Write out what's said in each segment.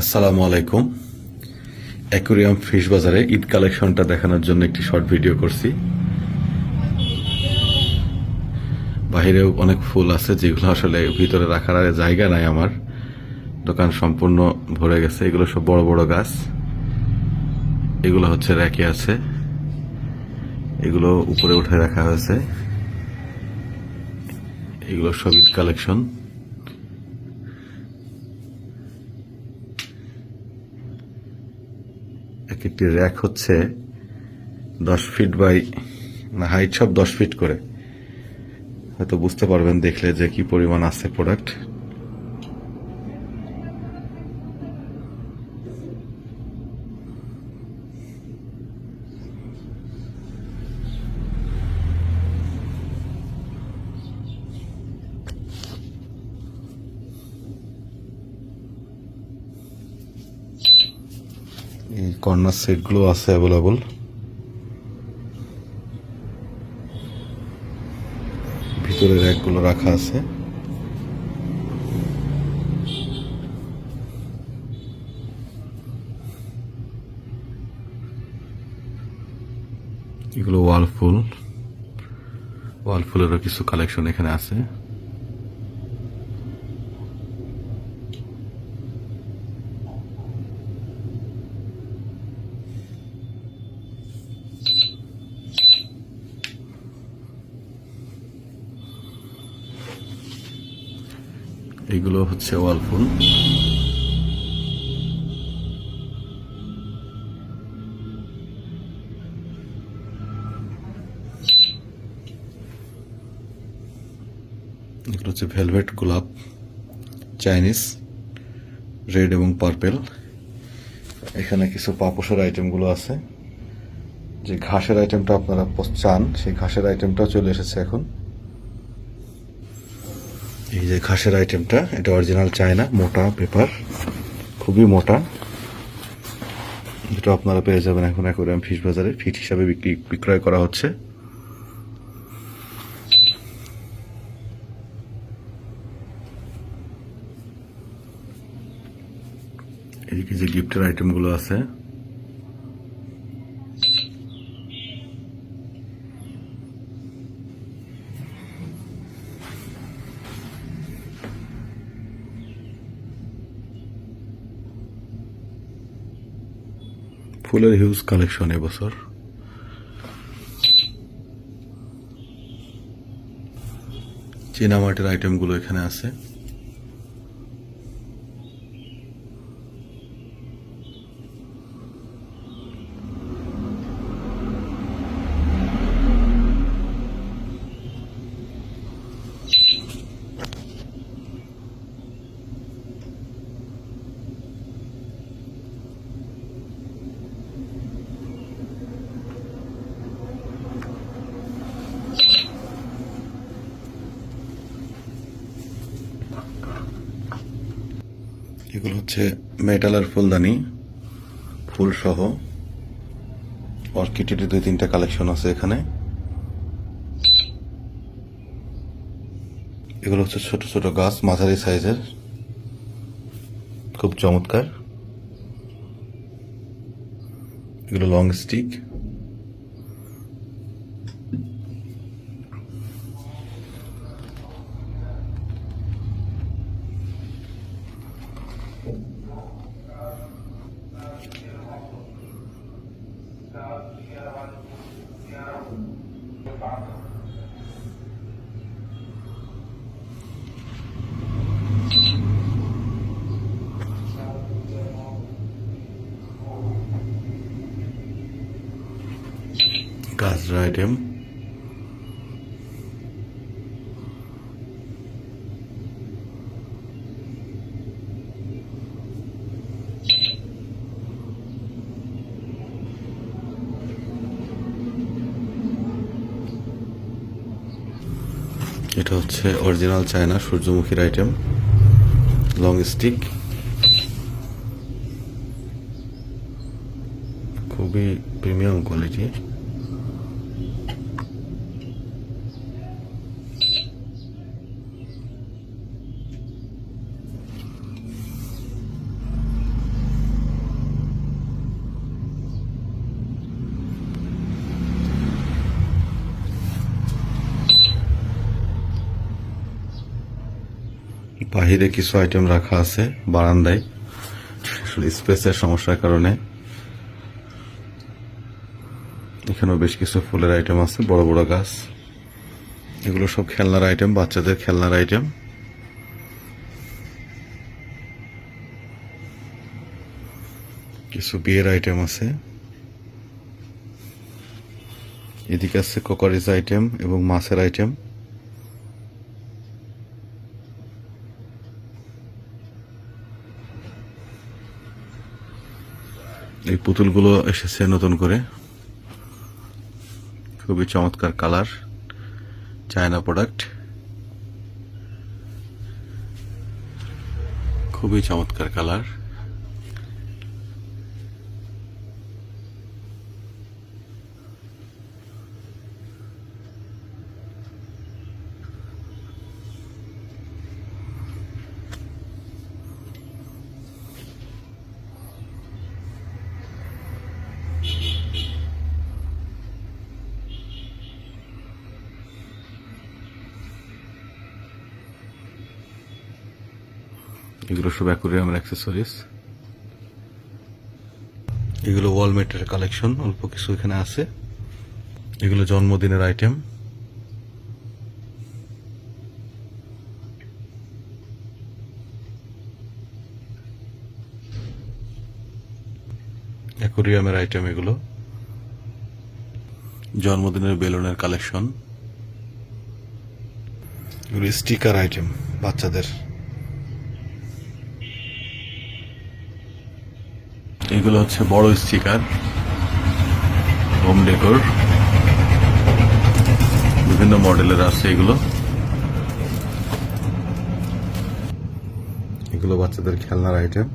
আসসালামু আলাইকুম। Aquarium fish বাজারে ঈদ কালেকশনটা দেখানোর জন্য একটি শর্ট ভিডিও করছি। বাহিরেও অনেক ফুল আছে যেগুলো আসলে ভিতরে রাখার আর জায়গা নাই আমার। দোকান সম্পূর্ণ ভরে গেছে। এগুলো সব বড় বড় গাছ। এগুলো হচ্ছে র্যাকে আছে। এগুলো উপরে উঠে রাখা হয়েছে। এগুলো সব ঈদ কালেকশন। এক একটি র্যাক হচ্ছে দশ ফিট বাই হাইট সব দশ ফিট করে। হয়তো বুঝতে পারবেন দেখলে যে কি পরিমাণ আছে প্রোডাক্ট এই কর্নার সেটগুলো আছে অ্যাভেলেবল ভিতরে র্যাকগুলো রাখা আছে। এগুলো ওয়ালফুল ওয়ালফুলেরও কিছু কালেকশন এখানে আছে। এগুলো হচ্ছে ওয়াল ফুল। এগুলো হচ্ছে ভেলভেট, গোলাপ, চাইনিজ, রেড এবং পার্পেল। এখানে কিছু পাপোশের আইটেমগুলো আছে। যে ঘাসের আইটেমটা আপনারা চান, সেই ঘাসের আইটেমটাও চলে এসেছে এখন। এই যে ঘাসের আইটেমটা এটা অরিজিনাল চায়না মোটা পেপার খুবই মোটা। যেটা আপনারা পেয়ে যাবেন এখন অ্যাকোরিয়াম ফিশ বাজারে। ফিট হিসাবে বিক্রি, বিক্রয় করা হচ্ছে। এদিকে যে গিফটের আইটেমগুলো আছে ফুলের হিউজ কালেকশন এবছর। চীনামাটির আইটেমগুলো এখানে আছে। এগুলো হচ্ছে মেটালের ফুলদানি, ফুল সহ। অর্কিডের দুই তিনটা কালেকশন আছে এখানে। এগুলো হচ্ছে ছোট ছোট গাছ, মাঝারি সাইজের। খুব চমৎকার। এগুলো লং স্টিক গাজরা আইটেম এটা হচ্ছে অরিজিনাল চায়না সূর্যমুখীর আইটেম লং স্টিক খুবই প্রিমিয়াম কোয়ালিটি বাহিরে কিছু আইটেম রাখা আছে, বারান্দায়। আসলে স্পেসের সমস্যার কারণে। এখানেও বেশ কিছু ফুলের আইটেম আছে, বড় বড় গাছ। এগুলো সব খেলনার আইটেম বাচ্চাদের খেলনার আইটেম কিছু বিয়ের আইটেম আছে। এদিকে আছে কোকারিজ আইটেম এবং মাছের আইটেম এই পুতুলগুলো এসেছে নতুন করে। খুবই চমৎকার কালার চায়না প্রোডাক্ট। খুবই চমৎকার কালার। এগুলো সব অ্যাকুরিয়ামের অ্যাক্সেসরিজ এগুলো ওয়ালমেটের কালেকশন অল্প কিছু এখানে আছে। এগুলো জন্মদিনের আইটেম অ্যাকুরিয়ামের আইটেম এগুলো। জন্মদিনের বেলুনের কালেকশন এগুলো স্টিকার আইটেম বাচ্চাদের। এগুলো হচ্ছে বড় স্টিকার, হোম ডেকোর। বিভিন্ন মডেলের আছে এগুলো। এগুলো বাচ্চাদের খেলনার আইটেম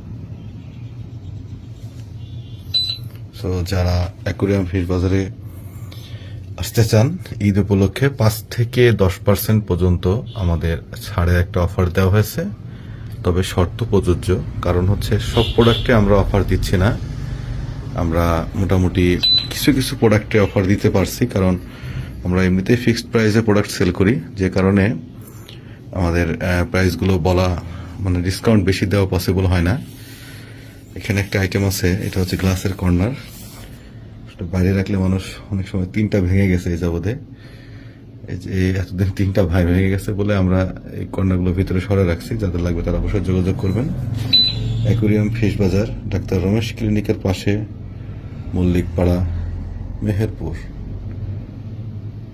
সো যারা অ্যাকুরিয়াম ফিশ বাজারে আসতে চান, ঈদ উপলক্ষে পাঁচ থেকে দশ পার্সেন্ট পর্যন্ত আমাদের ছাড়ের একটা অফার দেওয়া হয়েছে। তবে শর্ত প্রযোজ্য। কারণ হচ্ছে সব প্রোডাক্টে আমরা অফার দিচ্ছি না। আমরা মোটামুটি কিছু কিছু প্রোডাক্টে অফার দিতে পারছি, কারণ আমরা এমনিতেই ফিক্সড প্রাইসে প্রোডাক্ট সেল করি। যে কারণে আমাদের প্রাইসগুলো বলা মানে ডিসকাউন্ট বেশি দেওয়া পসিবল হয় না। এখানে একটা আইটেম আছে, এটা হচ্ছে গ্লাসের কর্নার বাইরে রাখলে মানুষ অনেক সময় তিনটা ভেঙে গেছে এই যে এই এতদিন তিনটা ভাই ভেঙে গেছে বলে আমরা এই কর্নারগুলো ভিতরে সরে রাখছি, যাদের লাগবে তারা অবশ্যই যোগাযোগ করবেন। অ্যাকুরিয়াম ফিশ বাজার, ডাক্তার রমেশ ক্লিনিকের পাশে, মল্লিকপাড়া, মেহেরপুর।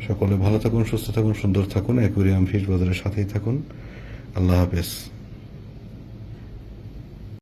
সকলে ভালো থাকুন, সুস্থ থাকুন, সুন্দর থাকুন। অ্যাকুরিয়াম ফিশ বাজারের সাথেই থাকুন। আল্লাহ হাফেজ।